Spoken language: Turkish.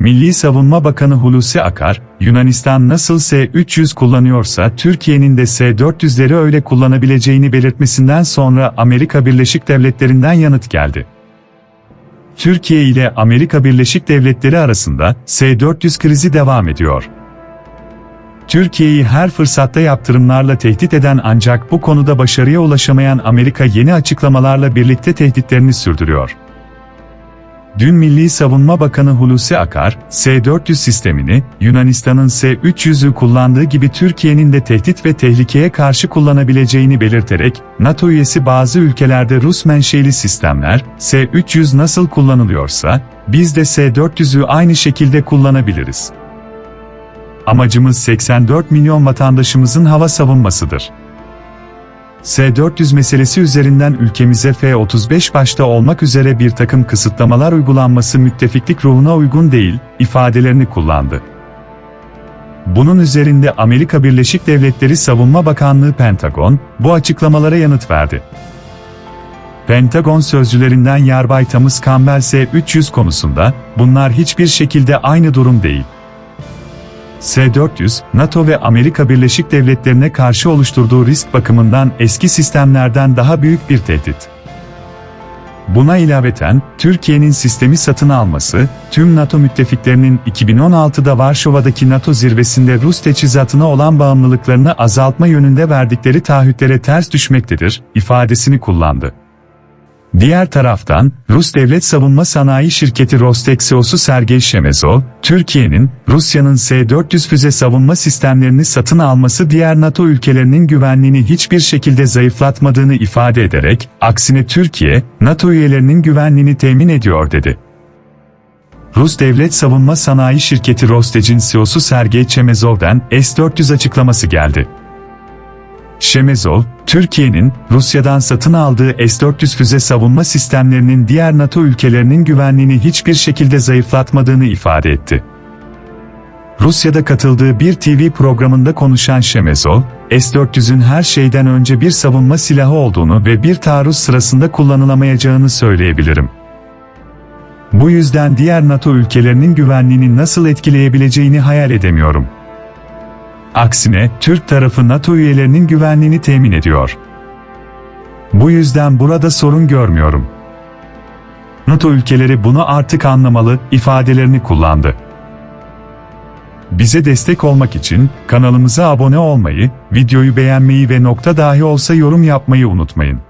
Milli Savunma Bakanı Hulusi Akar, Yunanistan nasıl S-300 kullanıyorsa Türkiye'nin de S-400'leri öyle kullanabileceğini belirtmesinden sonra Amerika Birleşik Devletleri'nden yanıt geldi. Türkiye ile Amerika Birleşik Devletleri arasında S-400 krizi devam ediyor. Türkiye'yi her fırsatta yaptırımlarla tehdit eden ancak bu konuda başarıya ulaşamayan Amerika yeni açıklamalarla birlikte tehditlerini sürdürüyor. Dün Milli Savunma Bakanı Hulusi Akar, S-400 sistemini, Yunanistan'ın S-300'ü kullandığı gibi Türkiye'nin de tehdit ve tehlikeye karşı kullanabileceğini belirterek, NATO üyesi bazı ülkelerde Rus menşeli sistemler, S-300 nasıl kullanılıyorsa, biz de S-400'ü aynı şekilde kullanabiliriz. Amacımız 84 milyon vatandaşımızın hava savunmasıdır. S-400 meselesi üzerinden ülkemize F-35 başta olmak üzere bir takım kısıtlamalar uygulanması müttefiklik ruhuna uygun değil, ifadelerini kullandı. Bunun üzerinde Amerika Birleşik Devletleri Savunma Bakanlığı Pentagon, bu açıklamalara yanıt verdi. Pentagon sözcülerinden Yarbay Thomas Campbell S-300 konusunda, bunlar hiçbir şekilde aynı durum değil. S-400, NATO ve Amerika Birleşik Devletleri'ne karşı oluşturduğu risk bakımından eski sistemlerden daha büyük bir tehdit. Buna ilaveten, Türkiye'nin sistemi satın alması, tüm NATO müttefiklerinin 2016'da Varşova'daki NATO zirvesinde Rus teçhizatına olan bağımlılıklarını azaltma yönünde verdikleri taahhütlere ters düşmektedir, ifadesini kullandı. Diğer taraftan, Rus Devlet Savunma Sanayi Şirketi Rostek CEO'su Sergey Şemezov, Türkiye'nin, Rusya'nın S-400 füze savunma sistemlerini satın alması diğer NATO ülkelerinin güvenliğini hiçbir şekilde zayıflatmadığını ifade ederek, aksine Türkiye, NATO üyelerinin güvenliğini temin ediyor dedi. Rus Devlet Savunma Sanayi Şirketi Rostek'in CEO'su Sergey Çemezov'dan S-400 açıklaması geldi. Şemezov, Türkiye'nin Rusya'dan satın aldığı S-400 füze savunma sistemlerinin diğer NATO ülkelerinin güvenliğini hiçbir şekilde zayıflatmadığını ifade etti. Rusya'da katıldığı bir TV programında konuşan Şemezov, S-400'ün her şeyden önce bir savunma silahı olduğunu ve bir taarruz sırasında kullanılamayacağını söyleyebilirim. Bu yüzden diğer NATO ülkelerinin güvenliğini nasıl etkileyebileceğini hayal edemiyorum. Aksine Türk tarafı NATO üyelerinin güvenliğini temin ediyor. Bu yüzden burada sorun görmüyorum. NATO ülkeleri bunu artık anlamalı ifadelerini kullandı. Bize destek olmak için kanalımıza abone olmayı, videoyu beğenmeyi ve nokta dahi olsa yorum yapmayı unutmayın.